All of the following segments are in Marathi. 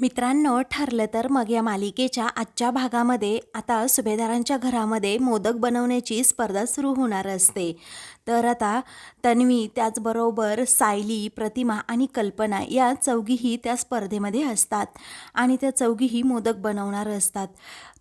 मित्रांनो ठरलं तर मग या मालिकेच्या आजच्या भागामध्ये आता सुभेदारांच्या घरामध्ये मोदक बनवण्याची स्पर्धा सुरू होणार असते. तर आता तन्वी त्याचबरोबर सायली प्रतिमा आणि कल्पना या चौघीही त्या स्पर्धेमध्ये असतात आणि त्या चौघीही मोदक बनवणार असतात.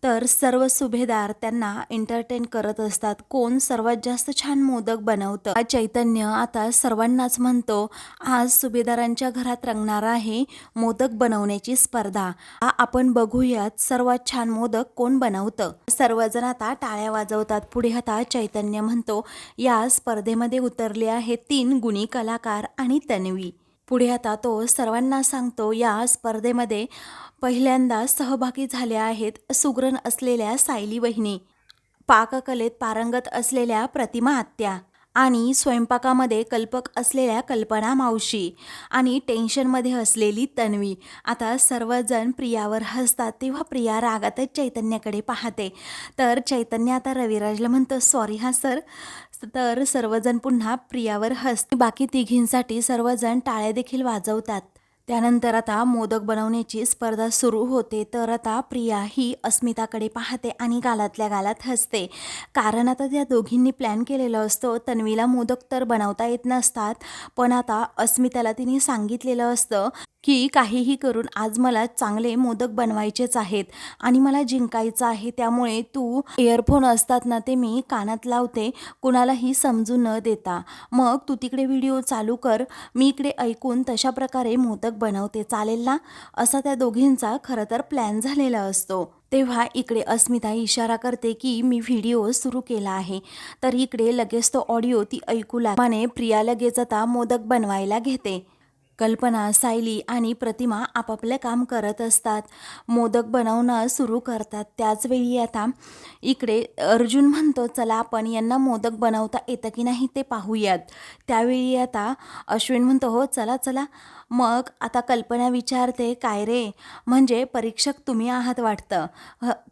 तर सर्व सुभेदार त्यांना एंटरटेन करत असतात. कोण सर्वात जास्त छान मोदक बनवतं? हा चैतन्य आता सर्वांनाच म्हणतो आज सुभेदारांच्या घरात रंगणार आहे मोदक बनवण्याची स्पर्धा. आपण बघूयात सर्वात छान मोदक कोण बनवतं? सर्वजण आता टाळ्या वाजवतात. पुढे आता चैतन्य म्हणतो या स्पर्धेमध्ये उतरले आहेत तीन गुणी कलाकार आणि तन्वी. पुढे आता तो सर्वांना सांगतो या स्पर्धेमध्ये पहिल्यांदा सहभागी झाल्या आहेत सुग्रण असलेल्या सायली वहिनी पाककलेत पारंगत असलेल्या प्रतिमा आत्या आणि स्वयंपाकामध्ये कल्पक असलेल्या कल्पना मावशी आणि टेन्शनमध्ये असलेली तन्वी. आता सर्वजण प्रियावर हसतात तेव्हा प्रिया रागातच चैतन्याकडे पाहते. तर चैतन्य आता रविराजला म्हणतो सॉरी हा सर तर सर्वजण पुन्हा प्रियावर हसते बाकी तिघींसाठी सर्वजण टाळ्या देखील वाजवतात. त्यानंतर आता मोदक बनवण्याची स्पर्धा सुरू होते तर आता प्रिया ही अस्मिताकडे पाहते आणि गालातल्या गालात हसते. कारण आता त्या दोघींनी प्लॅन केलेलं असतं तन्वीला मोदक तर बनवता येत नसतात पण आता अस्मिताला तिने सांगितलेलं असतं की काहीही करून आज मला चांगले मोदक बनवायचेच आहेत आणि मला जिंकायचं आहे त्यामुळे तू इयरफोन असतात ना ते मी कानात लावते कुणालाही समजू न देता. मग तू तिकडे व्हिडिओ चालू कर मी इकडे ऐकून तशा प्रकारे मोदक बनवते. चालेल ना? असा त्या दोघींचा खरं तर प्लॅन झालेला असतो. तेव्हा इकडे अस्मिता इशारा करते की मी व्हिडिओ सुरू केला आहे. तर इकडे लगेच तो ऑडिओ ती ऐकू लागमाने प्रिया लगेच आता मोदक बनवायला घेते. कल्पना सायली आणि प्रतिमा आपापले काम करत असतात. मोदक बनवणं सुरू करतात. त्याचवेळी आता इकडे अर्जुन म्हणतो चला आपण यांना मोदक बनवता येतं की नाही ते पाहूयात. त्यावेळी आता अश्विन म्हणतो हो चला चला. मग आता कल्पना विचारते काय रे? म्हणजे परीक्षक तुम्ही आहात वाटतं?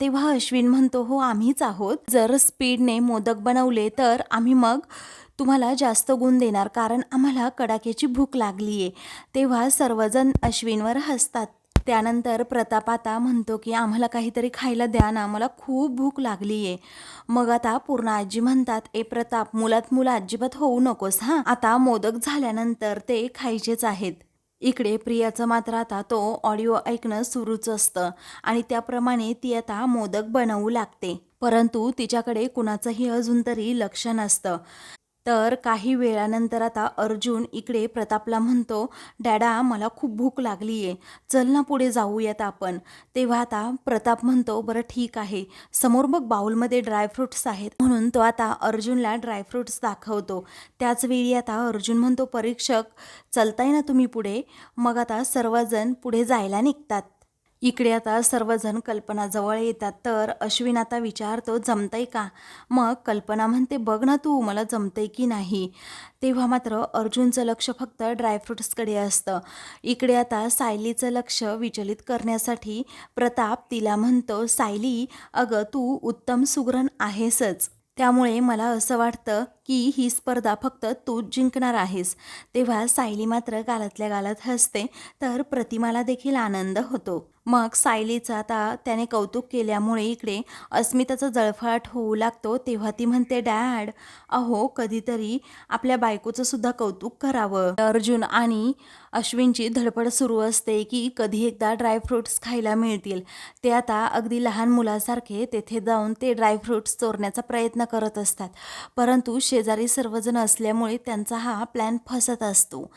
तेव्हा अश्विन म्हणतो हो आम्हीच आहोत. जर स्पीडने मोदक बनवले तर आम्ही मग तुम्हाला जास्त गुण देणार कारण आम्हाला कडाक्याची भूक लागली आहे तेव्हा सर्वजण अश्विनवर हसतात. त्यानंतर प्रताप आता म्हणतो की आम्हाला काहीतरी खायला द्या ना मला खूप भूक लागली आहे मग आता पूर्ण आजी म्हणतात ए प्रताप मुलात मुलं अजिबात होऊ नकोस हां. आता मोदक झाल्यानंतर ते खायचेच आहेत. इकडे प्रियाचं मात्र आता तो ऑडिओ ऐकणं सुरूच असतं आणि त्याप्रमाणे ती आता मोदक बनवू लागते. परंतु तिच्याकडे कुणाचंही अजून तरी लक्ष नसतं. तर काही वेळानंतर आता अर्जुन इकडे प्रतापला म्हणतो डॅडा मला खूप भूक लागली आहे चल ना पुढे जाऊयात आपण. तेव्हा आता प्रताप म्हणतो बरं ठीक आहे. समोर बघ बाउलमध्ये ड्रायफ्रुट्स आहेत. म्हणून तो आता अर्जुनला ड्रायफ्रुट्स दाखवतो. त्याच वेळी आता अर्जुन म्हणतो परीक्षक चलताय ना तुम्ही पुढे? मग आता सर्वजण पुढे जायला निघतात. इकडे आता सर्वजण कल्पनाजवळ येतात तर अश्विन आता विचारतो जमतंय का? मग कल्पना म्हणते बघ ना तू मला जमतंय की नाही. तेव्हा मात्र अर्जुनचं लक्ष फक्त ड्रायफ्रुट्सकडे असतं. इकडे आता सायलीचं लक्ष विचलित करण्यासाठी प्रताप तिला म्हणतो सायली अगं तू उत्तम सुगरण आहेसच. त्यामुळे मला असं वाटतं की ही स्पर्धा फक्त तूच जिंकणार आहेस. तेव्हा सायली मात्र गालातल्या गालात हसते तर प्रतिमाला देखील आनंद होतो. मग सायलीचं आता त्याने कौतुक केल्यामुळे इकडे अस्मिताचा जळफळाट होऊ लागतो तेव्हा ती म्हणते डॅड अहो कधीतरी आपल्या बायकोचं सुद्धा कौतुक करावं. अर्जुन आणि अश्विनची धडपड सुरू असते की कधी एकदा ड्रायफ्रुट्स खायला मिळतील. ते आता अगदी लहान मुलासारखे तेथे जाऊन ते ड्रायफ्रुट्स चोरण्याचा प्रयत्न करत असतात. परंतु शेजारी सर्वजण असल्यामुळे त्यांचा हा प्लॅन फसत असतो.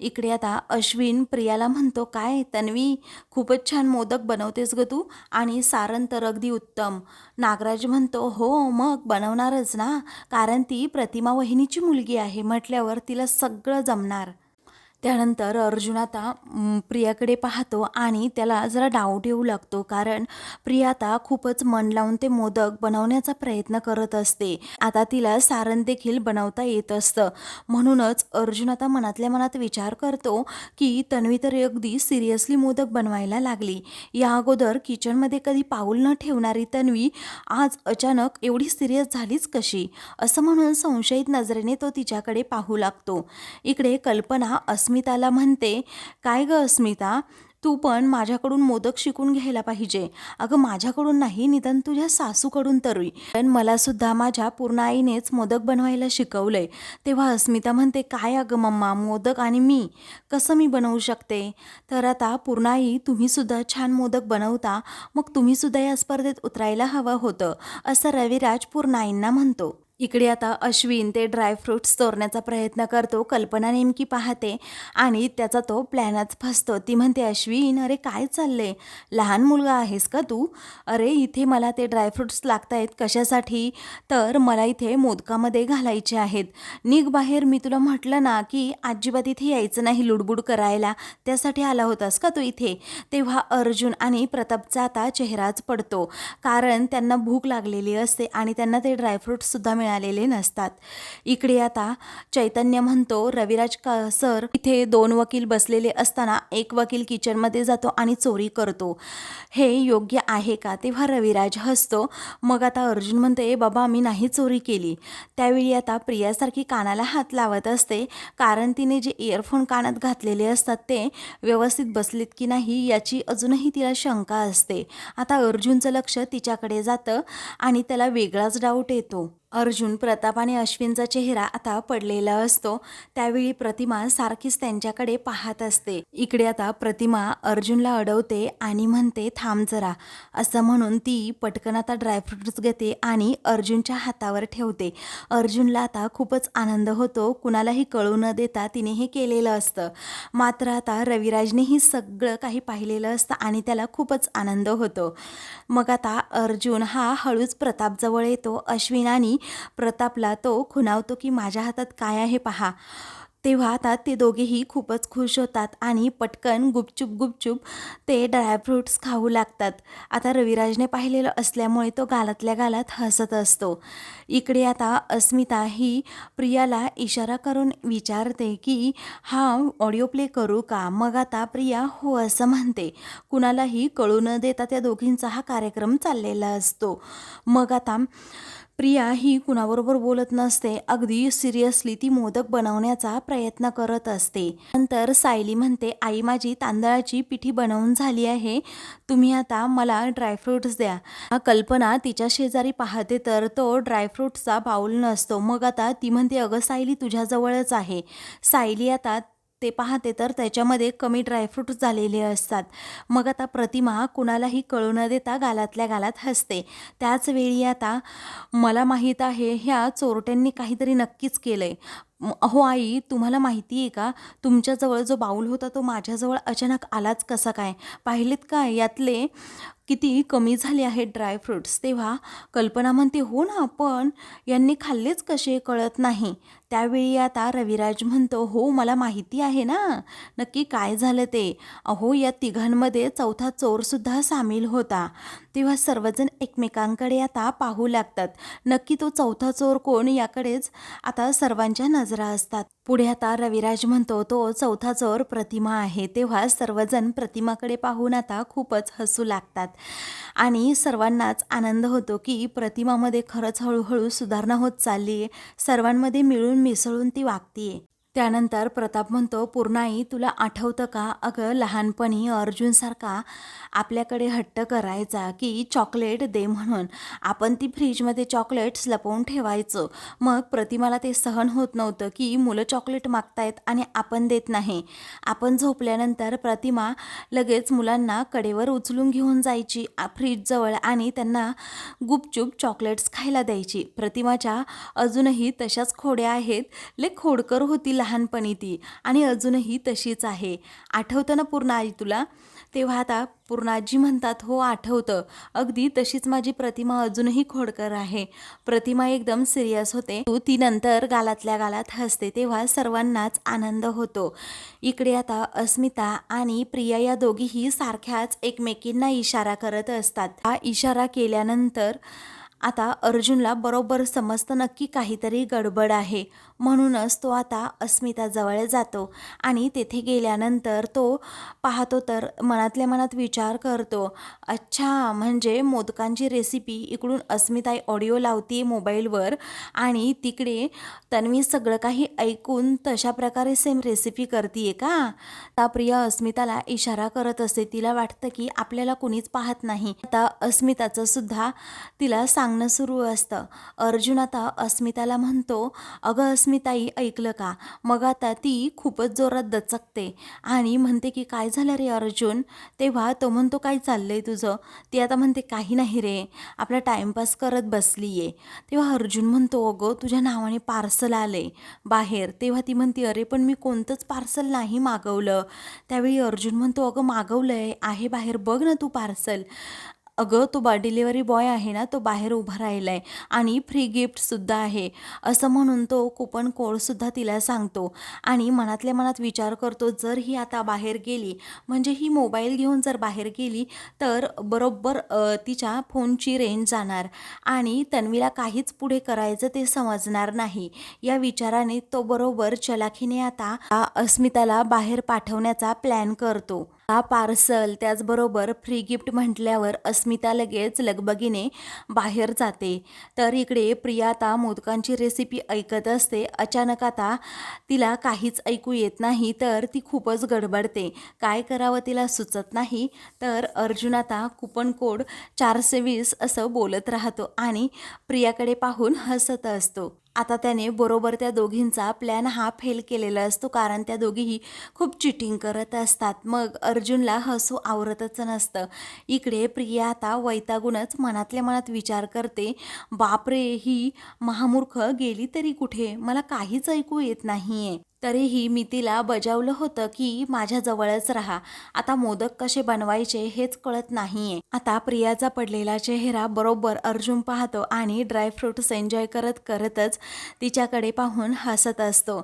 इकडे आता अश्विन प्रियाला म्हणतो काय तन्वी? खूपच छान मोदक बनवतेस ग तू. आणि सारण तर अगदी उत्तम. नागराज म्हणतो हो मग बनवणारच ना कारण ती प्रतिमा वहिनीची मुलगी आहे. म्हटल्यावर तिला सगळं जमणार. त्यानंतर अर्जुन आता प्रियाकडे पाहतो आणि त्याला जरा डाऊट येऊ लागतो कारण प्रिया आता खूपच मन लावून ते मोदक बनवण्याचा प्रयत्न करत असते. आता तिला सारण देखील बनवता येत असतं. म्हणूनच अर्जुन आता मनातल्या मनात विचार करतो की तन्वी तर अगदी सिरियसली मोदक बनवायला लागली. या अगोदर किचनमध्ये कधी पाऊल न ठेवणारी तन्वी आज अचानक एवढी सिरियस झालीच कशी? असं म्हणून संशयित नजरेने तो तिच्याकडे पाहू लागतो. इकडे कल्पना अस्मि अस्मिताला म्हणते काय गं अस्मिता? तू पण माझ्याकडून मोदक शिकून घ्यायला पाहिजे. अगं माझ्याकडून नाही निदान तुझ्या सासूकडून तरी. पण मला सुद्धा माझ्या पूर्ण आईनेच मोदक बनवायला शिकवलंय. तेव्हा अस्मिता म्हणते काय अगं मम्मा मोदक आणि मी? कसं मी बनवू शकते? तर आता पूर्ण आई तुम्हीसुद्धा छान मोदक बनवता मग तुम्हीसुद्धा या स्पर्धेत उतरायला हवं होतं असं रविराज पूर्ण आईंना म्हणतो. इकडे आता अश्विन ते ड्रायफ्रुट्स चोरण्याचा प्रयत्न करतो. कल्पना नेमकी पाहते आणि त्याचा तो प्लॅनच फसतो. ती म्हणते अश्विन अरे काय चाललंय? लहान मुलगा आहेस का तू? अरे इथे मला ते ड्रायफ्रुट्स लागत आहेत कशासाठी? तर मला इथे मोदकामध्ये घालायचे आहेत. निघ बाहेर मी तुला म्हटलं ना की अजिबात इथे यायचं नाही लुडबुड करायला. त्यासाठी आला होतास का तू इथे? तेव्हा अर्जुन आणि प्रतापचा आता चेहराच पडतो. कारण त्यांना भूक लागलेली असते आणि त्यांना ते ड्रायफ्रुट्ससुद्धा मिळालेले नसतात. इकडे आता चैतन्य म्हणतो रविराज का सर इथे दोन वकील बसलेले असताना एक वकील किचनमध्ये जातो आणि चोरी करतो. हे योग्य आहे का? तेव्हा रविराज हसतो. मग आता अर्जुन म्हणतो ए बाबा मी नाही चोरी केली. त्यावेळी आता प्रियासारखी कानाला हात लावत असते. कारण तिने जे इयरफोन कानात घातलेले असतात ते व्यवस्थित बसलेत की नाही याची अजूनही तिला शंका असते. आता अर्जुनचं लक्ष तिच्याकडे जातं आणि त्याला वेगळाच डाऊट येतो. अर्जुन प्रताप आणि अश्विनचा चेहरा आता पडलेला असतो. त्यावेळी प्रतिमा सारखीच त्यांच्याकडे पाहत असते. इकडे आता प्रतिमा अर्जुनला अडवते आणि म्हणते थांब जरा. असं म्हणून ती पटकन आता ड्रायफ्रुट्स घेते आणि अर्जुनच्या हातावर ठेवते. अर्जुनला आता खूपच आनंद होतो. कुणालाही कळू न देता तिने हे केलेलं असतं. मात्र आता रविराजने ही सगळं काही पाहिलेलं असतं आणि त्याला खूपच आनंद होतो. मग आता अर्जुन हा हळूच प्रतापजवळ येतो. अश्विन आणि प्रतापला तो खुणावतो की माझ्या हातात काय आहे पहा. तेव्हा आता ते दोघेही खूपच खुश होतात आणि पटकन गुपचूप गुपचूप ते ड्रायफ्रूट्स खाऊ लागतात. आता रविराजने पाहिलेलं असल्यामुळे तो गालातल्या गालात हसत असतो. इकडे आता अस्मिता ही प्रियाला इशारा करून विचारते की हा ऑडिओ प्ले करू का? मग आता प्रिया हो असं म्हणते. कुणालाही कळू न देता त्या दोघींचा हा कार्यक्रम चाललेला असतो. मग आता प्रिया ही कुणाबरोबर बोलत नसते अगदी सिरियसली ती मोदक बनवण्याचा प्रयत्न करत असते. नंतर सायली म्हणते आई माझी तांदळाची पिठी बनवून झाली आहे. तुम्ही आता मला ड्रायफ्रुट्स द्या. कल्पना तिच्या शेजारी पाहते तर तो ड्रायफ्रुट्सचा बाऊल नसतो. मग आता ती म्हणते अगं सायली तुझ्याजवळच आहे. सायली आता ते पाहते तर त्याच्यामध्ये कमी ड्रायफ्रूट्स झालेले असतात. मग आता प्रतिमा कुणालाही कळू न देता गालातल्या गालात हसते. त्याचवेळी आता मला माहीत आहे ह्या चोरट्यांनी काहीतरी नक्कीच केलं आहे अहो आई तुम्हाला माहिती आहे का? तुमच्याजवळ जो बाऊल होता तो माझ्याजवळ अचानक आलाच कसा काय? पाहिलेत काय यातले किती कमी झाले आहेत ड्रायफ्रुट्स तेव्हा कल्पना म्हणते हो ना पण यांनी खाल्लेच कसे कळत नाही? त्यावेळी आता रविराज म्हणतो हो मला माहिती आहे ना. नक्की काय झालं ते? अहो या तिघांमध्ये चौथा चोरसुद्धा सामील होता. तेव्हा सर्वजण एकमेकांकडे आता पाहू लागतात. नक्की तो चौथा चोर कोण? याकडेच आता सर्वांच्या नजर नजरा असतात. पुढे आता रविराज म्हणतो तो चौथा चोर प्रतिमा आहे. तेव्हा सर्वजण प्रतिमाकडे पाहून आता खूपच हसू लागतात. आणि सर्वांनाच आनंद होतो की प्रतिमामध्ये खरंच हळूहळू सुधारणा होत चालली आहे सर्वांमध्ये मिळून मिसळून ती वागतीये. त्यानंतर प्रताप म्हणतो पूर्णाई तुला आठवतं का अगं लहानपणी अर्जुनसारखा आपल्याकडे हट्ट करायचा की चॉकलेट दे म्हणून? आपण ती फ्रीजमध्ये चॉकलेट्स लपवून ठेवायचं. मग प्रतिमाला ते सहन होत नव्हतं की मुलं चॉकलेट मागतायत आणि आपण देत नाही. आपण झोपल्यानंतर प्रतिमा लगेच मुलांना कडेवर उचलून घेऊन जायची फ्रीजजवळ आणि त्यांना गुपचूप चॉकलेट्स खायला द्यायची. प्रतिमाच्या अजूनही तशाच खोड्या आहेत. ले खोडकर होती लहानपणी ती. आणि अजूनही तशीच आहे. आठवतं ना पूर्ण आई तुला? तेव्हा आता पूर्णाजी म्हणतात हो आठवतं. अगदी तशीच माझी प्रतिमा अजूनही खोडकर आहे. प्रतिमा एकदम सिरियस होते. तू ती नंतर गालातल्या गालात हसते तेव्हा सर्वांनाच आनंद होतो. इकडे आता अस्मिता आणि प्रिया या दोघीही सारख्याच एकमेकींना इशारा करत असतात. हा इशारा केल्यानंतर आता अर्जुनला बरोबर समजतं नक्की काहीतरी गडबड आहे. म्हणूनच तो आता अस्मिताजवळ जातो आणि तेथे गेल्यानंतर तो पाहतो तर मनातल्या मनात विचार करतो अच्छा म्हणजे मोदकांची रेसिपी इकडून अस्मिताई ऑडिओ लावते मोबाईलवर आणि तिकडे तन्वी सगळं काही ऐकून तशा प्रकारे सेम रेसिपी करते का? ता प्रिया अस्मिताला इशारा करत असते. तिला वाटतं की आपल्याला कुणीच पाहत नाही. आता अस्मिताचं सुद्धा तिला सांगणं सुरू असतं. अर्जुन आता अस्मिताला म्हणतो अगं अस्मिताई ऐकलं का? मग आता ती खूपच जोरात दचकते आणि म्हणते की काय झालं रे अर्जुन? तेव्हा तो म्हणतो काय चाललं आहे तुझं? ती आता म्हणते काही नाही रे. आपला टाइमपास करत बसली आहे तेव्हा अर्जुन म्हणतो अगं तुझ्या नावाने पार्सल आले बाहेर. तेव्हा ती म्हणते अरे पण मी कोणतंच पार्सल नाही मागवलं. त्यावेळी अर्जुन म्हणतो अगं मागवलंय. आहे बाहेर. बघ ना तू पार्सल. अगं तो बा डिलिव्हरी बॉय आहे ना तो बाहेर उभा राहिला आहे आणि फ्री गिफ्टसुद्धा आहे. असं म्हणून तो कुपन कोडसुद्धा तिला सांगतो आणि मनातल्या मनात विचार करतो जर ही आता बाहेर गेली म्हणजे ही मोबाईल घेऊन जर बाहेर गेली तर बरोबर तिच्या फोनची रेंज जाणार आणि तन्वीला काहीच पुढे करायचं ते समजणार नाही. या विचाराने तो बरोबर चलाखीने आता अस्मिताला बाहेर पाठवण्याचा प्लॅन करतो. हा पार्सल त्याचबरोबर फ्री गिफ्ट म्हटल्यावर अस्मिता लगेच लगबगीने बाहेर जाते. तर इकडे प्रिया आता मोदकांची रेसिपी ऐकत असते. अचानक आता तिला काहीच ऐकू येत नाही तर ती खूपच गडबडते. काय करावं तिला सुचत नाही. तर अर्जुन आता कुपन कोड चारशे वीस असं बोलत राहतो आणि प्रियाकडे पाहून हसत असतो. आता त्याने बरोबर त्या दोघींचा प्लॅन हा फेल केलेला असतो कारण त्या दोघीही खूप चिटिंग करत असतात. मग अर्जुनला हसू आवरतच नसतं. इकडे प्रिया आता वैतागूनच मनातल्या मनात विचार करते बापरे ही महामूर्ख गेली तरी कुठे? मला काहीच ऐकू येत नाही आहे तरीही मी तिला बजावलं होतं की माझ्याजवळच राहा. आता मोदक कसे बनवायचे हेच कळत नाहीये. आता प्रियाचा पडलेला चेहरा बरोबर अर्जुन पाहतो आणि ड्रायफ्रूट्स एन्जॉय करत करतच तिच्याकडे पाहून हसत असतो.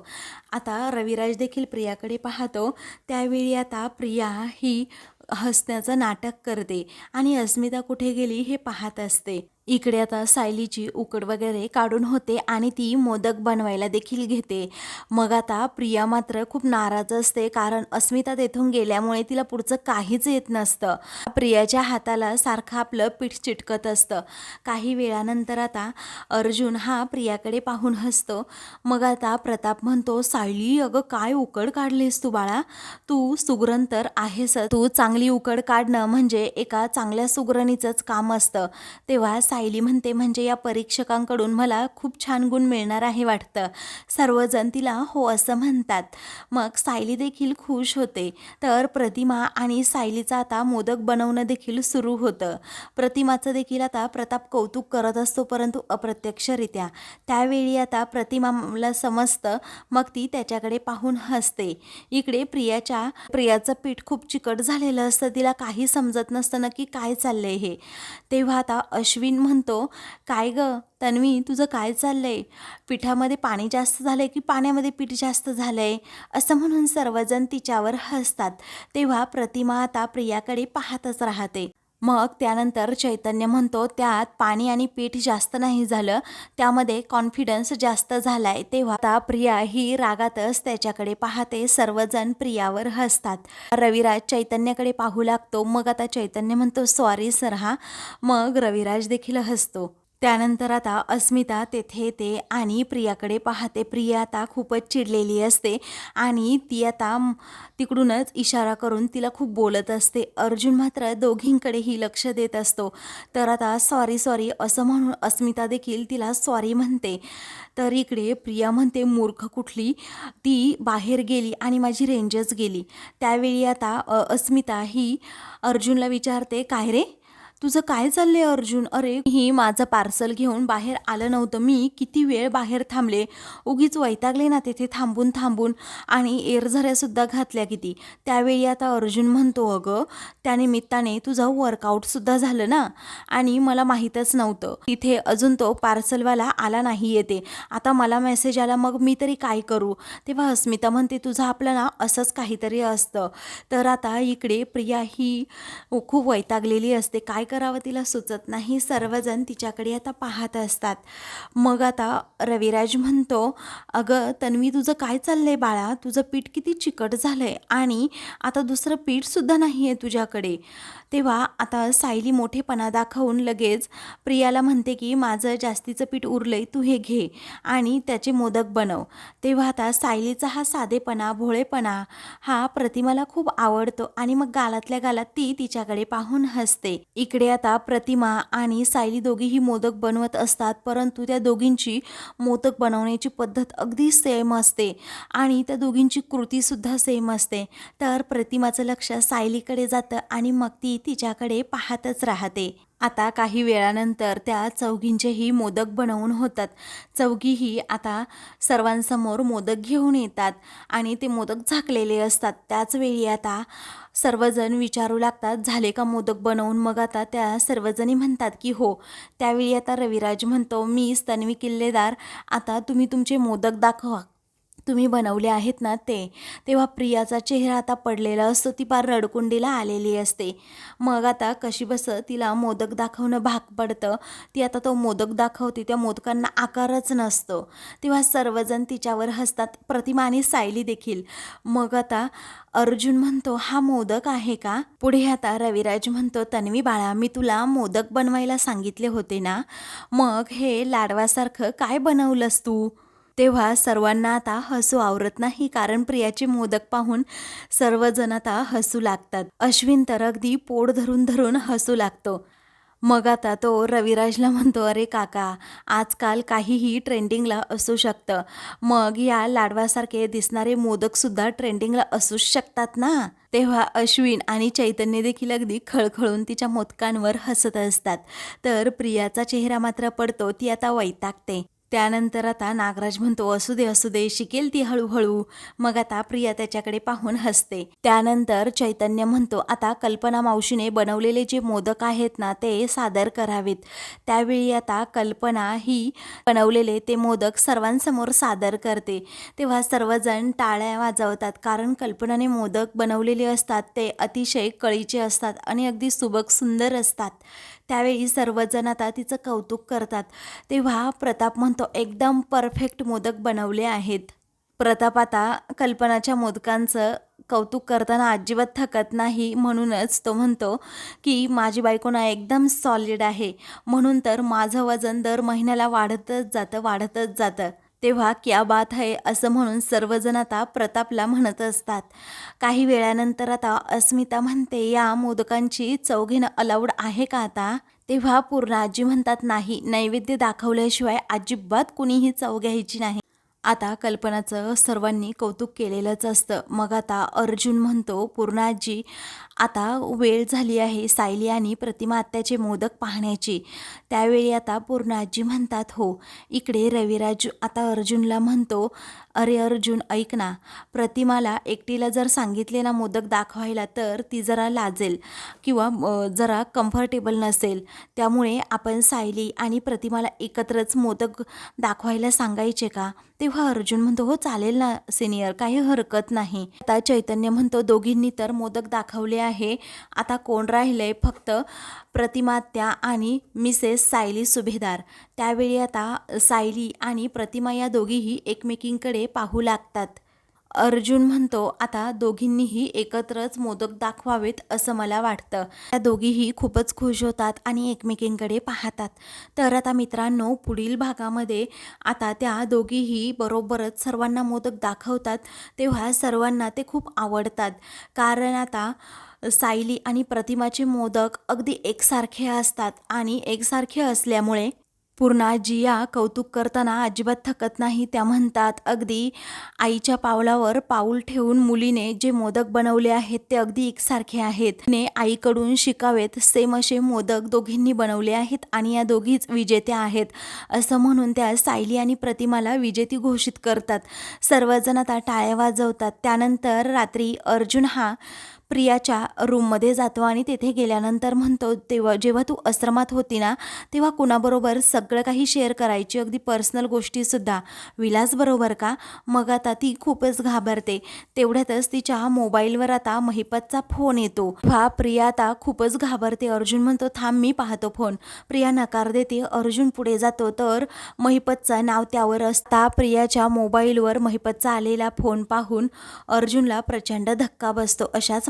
आता रविराज देखील प्रियाकडे पाहतो. त्यावेळी आता प्रिया ही हसण्याचं नाटक करते आणि अस्मिता कुठे गेली हे पाहत असते. इकडे आता सायलीची उकड वगैरे काढून होते आणि ती मोदक बनवायला देखील घेते. मग आता प्रिया मात्र खूप नाराज असते कारण अस्मिता तेथून गेल्यामुळे तिला पुढचं काहीच येत नसतं. प्रियाच्या हाताला सारखं आपलं पीठ चिटकत असतं. काही वेळानंतर आता अर्जुन हा प्रियाकडे पाहून हसतो. मग आता प्रताप म्हणतो सायली अगं काय उकड काढलीस तू बाळा? तू सुगरण तर आहेस तू चांगली उकड काढणं म्हणजे एका चांगल्या सुगरणीचंच काम असतं. तेव्हा सायली म्हणते म्हणजे या परीक्षकांकडून मला खूप छान गुण मिळणार आहे वाटतं. सर्वजण तिला हो असं म्हणतात. मग सायली देखील खुश होते. तर प्रतिमा आणि सायलीचं आता मोदक बनवणं देखील सुरू होतं. प्रतिमाचं देखील आता प्रताप कौतुक करत असतो परंतु अप्रत्यक्षरित्या. त्यावेळी आता प्रतिमाला समजतं मग ती त्याच्याकडे पाहून हसते. इकडे प्रियाच्या प्रियाचं पीठ खूप चिकट झालेलं असतं. तिला काही समजत नसतं नक्की काय चाललंय हे. तेव्हा आता अश्विन म्हणतो काय ग तन्वी तुझं काय चाललंय? पिठामध्ये पाणी जास्त झालंय की पाण्यामध्ये पीठ जास्त झालंय? असं म्हणून सर्वजण तिच्यावर हसतात. तेव्हा प्रतिमा आता प्रियाकडे पाहतच राहते. मग त्यानंतर चैतन्य म्हणतो त्यात पाणी आणि पीठ जास्त नाही झालं. त्यामध्ये कॉन्फिडन्स जास्त झालाय. तेव्हा आता प्रिया ही रागातच त्याच्याकडे पाहते. सर्वजण प्रियावर हसतात. रविराज चैतन्याकडे पाहू लागतो. मग आता चैतन्य म्हणतो सॉरी सर हा. मग रविराज देखील हसतो. त्यानंतर आता अस्मिता तेथे येते आणि प्रियाकडे पाहते. प्रिया आता खूपच चिडलेली असते आणि ती आता तिकडूनच इशारा करून तिला खूप बोलत असते. अर्जुन मात्र दोघींकडेही लक्ष देत असतो. तर आता सॉरी सॉरी असं म्हणून अस्मिता देखील तिला सॉरी म्हणते. तर इकडे प्रिया म्हणते मूर्ख कुठली? ती बाहेर गेली आणि माझी रेंजच गेली. त्यावेळी आता अस्मिता ही अर्जुनला विचारते काय रे? तुझं काय चाललंय अर्जुन? अरे ही माझं पार्सल घेऊन बाहेर आलं नव्हतं. मी किती वेळ बाहेर थांबले? उगीच वैतागले ना तेथे थांबून थांबून. आणि एरझऱ्यासुद्धा घातल्या किती. त्यावेळी आता अर्जुन म्हणतो अगं त्यानिमित्ताने तुझं वर्कआउटसुद्धा झालं ना? आणि मला माहीतच नव्हतं. तिथे अजून तो पार्सलवाला आला नाही येते. आता मला मेसेज आला मग मी तरी काय करू? तेव्हा अस्मिता म्हणते तुझं आपलं ना असंच काहीतरी असतं. तर आता इकडे प्रिया ही खूप वैतागलेली असते. काय करावं तिला सुचत नाही. सर्वजण तिच्याकडे आता पाहत असतात. मग आता रविराज म्हणतो अगं तन्वी तुझं काय चाललं आहे बाळा? तुझं पीठ किती चिकट झालं आहे आणि आता दुसरं पीठसुद्धा नाही आहे तुझ्याकडे. तेव्हा आता सायली मोठेपणा दाखवून लगेच प्रियाला म्हणते की माझं जास्तीचं पीठ उरलंय तू हे घे आणि त्याचे मोदक बनव. तेव्हा आता सायलीचा हा साधेपणा भोळेपणा हा प्रतिमाला खूप आवडतो आणि मग गालातल्या गालात ती तिच्याकडे पाहून हसते. इकडे आता प्रतिमा आणि सायली दोघीही मोदक बनवत असतात परंतु त्या दोघींची मोदक बनवण्याची पद्धत अगदी सेम असते आणि त्या दोघींची कृतीसुद्धा सेम असते. तर प्रतिमाचं लक्ष सायलीकडे जातं आणि मग ती तिच्याकडे पाहतच राहते. आता काही वेळानंतर त्या चौघींचेही मोदक बनवून होतात. चौघीही आता सर्वांसमोर मोदक घेऊन येतात आणि ते मोदक झाकलेले असतात. त्याच वेळी आता सर्वजण विचारू लागतात झाले का मोदक बनवून? मग आता त्या सर्वजणी म्हणतात की हो. त्यावेळी आता रविराज म्हणतो मी तन्वी किल्लेदार. आता तुम्ही तुमचे मोदक दाखवा. तुम्ही बनवले आहेत ना ते तेव्हा प्रियाचा चेहरा आता पडलेला असतो ती पार रडकुंडीला आलेली असते. मग आता कशी बस तिला मोदक दाखवणं भाग पडतं. ती आता तो मोदक दाखवते त्या मोदकांना आकारच नसतो. तेव्हा सर्वजण तिच्यावर हसतात प्रतिमा आणि सायली देखील. मग आता अर्जुन म्हणतो हा मोदक आहे का? पुढे आता रविराज म्हणतो तन्वी बाळा मी तुला मोदक बनवायला सांगितले होते ना? मग हे लाडवासारखं काय बनवलंस तू? तेव्हा सर्वांना आता हसू आवरत नाही कारण प्रियाचे मोदक पाहून सर्वजण आता हसू लागतात. अश्विन तर अगदी पोट धरून धरून हसू लागतो. मग आता तो रविराजला म्हणतो अरे काका आजकाल काहीही ट्रेंडिंगला असू शकतं. मग या लाडवासारखे दिसणारे मोदकसुद्धा ट्रेंडिंगला असूच शकतात ना? तेव्हा अश्विन आणि चैतन्य देखील अगदी खळखळून तिच्या मोदकांवर हसत असतात. तर प्रियाचा चेहरा मात्र पडतो ती आता वैतागते. त्यानंतर आता नागराज म्हणतो असू दे असू दे शिकेल ती हळूहळू. मग आता प्रिया त्याच्याकडे पाहून हसते. त्यानंतर चैतन्य म्हणतो आता कल्पना मावशीने बनवलेले जे मोदक आहेत ना ते सादर करावेत. त्यावेळी आता कल्पना ही बनवलेले ते मोदक सर्वांसमोर सादर करते. तेव्हा सर्वजण टाळ्या वाजवतात कारण कल्पनाने मोदक बनवलेले असतात ते अतिशय कळीचे असतात आणि अगदी सुबक सुंदर असतात. त्यावेळी सर्वजण आता तिचं कौतुक करतात. तेव्हा प्रताप म्हणतो एकदम परफेक्ट मोदक बनवले आहेत. प्रताप आता कल्पनाच्या मोदकांचं कौतुक करताना अजिबात थकत नाही म्हणूनच तो म्हणतो की माझी बायको ना एकदम सॉलिड आहे. म्हणून तर माझं वजन दर महिन्याला वाढतच जातं वाढतच जातं. तेव्हा क्या बात आहे असं म्हणून सर्वजण आता प्रतापला म्हणत असतात. काही वेळानंतर आता अस्मिता म्हणते या मोदकांची चव घेणं अलाउड आहे का आता? तेव्हा पूर्ण आजी म्हणतात नाही नैवेद्य दाखवल्याशिवाय अजिबात कुणीही चव घ्यायची नाही. आता कल्पनाचं सर्वांनी कौतुक केलेलंच असतं. मग आता अर्जुन म्हणतो पूर्णाजी आता वेळ झाली आहे सायली आणि प्रतिमा आत्याचे मोदक पाहण्याची. त्यावेळी आता पूर्णाजी म्हणतात हो इकडे रविराज आता अर्जुनला म्हणतो अरे अर्जुन ऐक ना. प्रतिमाला एकटीला जर सांगितले ना मोदक दाखवायला तर ती जरा लाजेल किंवा जरा कम्फर्टेबल नसेल. त्यामुळे आपण सायली आणि प्रतिमाला एकत्रच मोदक दाखवायला सांगायचे का? तेव्हा अर्जुन म्हणतो हो चालेल ना सिनियर काही हरकत नाही. आता चैतन्य म्हणतो दोघींनी तर मोदक दाखवले आहे. आता कोण राहिलंय? फक्त प्रतिमात्या आणि मिसेस सायली सुभेदार. त्यावेळी आता सायली आणि प्रतिमा या दोघीही एकमेकींकडे पाहू लागतात. अर्जुन म्हणतो आता दोघींनीही एकत्रच मोदक दाखवावेत असं मला वाटतं. त्या दोघीही खूपच खुश होतात आणि एकमेकींकडे पाहतात. तर आता मित्रांनो पुढील भागामध्ये आता त्या दोघीही बरोबरच सर्वांना मोदक दाखवतात तेव्हा सर्वांना ते खूप आवडतात. कारण आता सायली आणि प्रतिमाचे मोदक अगदी एकसारखे असतात आणि एकसारखे असल्यामुळे पूर्णा जिया कौतुक करताना अजिबात थकत नाही. त्या म्हणतात अगदी आईच्या पावलावर पाऊल ठेवून मुलीने जे मोदक बनवले आहेत ते अगदी एकसारखे आहेत. ने आईकडून शिकावेत सेम असे मोदक दोघींनी बनवले आहेत आणि या दोघीच विजेत्या आहेत. असं म्हणून त्या सायली आणि प्रतिमाला विजेती घोषित करतात. सर्वजण आता टाळ्या वाजवतात. त्यानंतर रात्री अर्जुन हा प्रियाच्या रूममध्ये जातो आणि तेथे गेल्यानंतर म्हणतो तेव्हा जेव्हा तू आश्रमात होती ना तेव्हा कुणाबरोबर सगळं काही शेअर करायची अगदी पर्सनल गोष्टीसुद्धा. विलासबरोबर का? मग आता ती खूपच घाबरते. तेवढ्यातच तिच्या मोबाईलवर आता महिपतचा फोन येतो. हा प्रिया आता खूपच घाबरते. अर्जुन म्हणतो थांब मी पाहतो फोन प्रिया नकार देते. अर्जुन पुढे जातो. तर महिपतचं नाव त्यावर असता प्रियाच्या मोबाईलवर महिपतचा आलेला फोन पाहून अर्जुनला प्रचंड धक्का बसतो. अशाच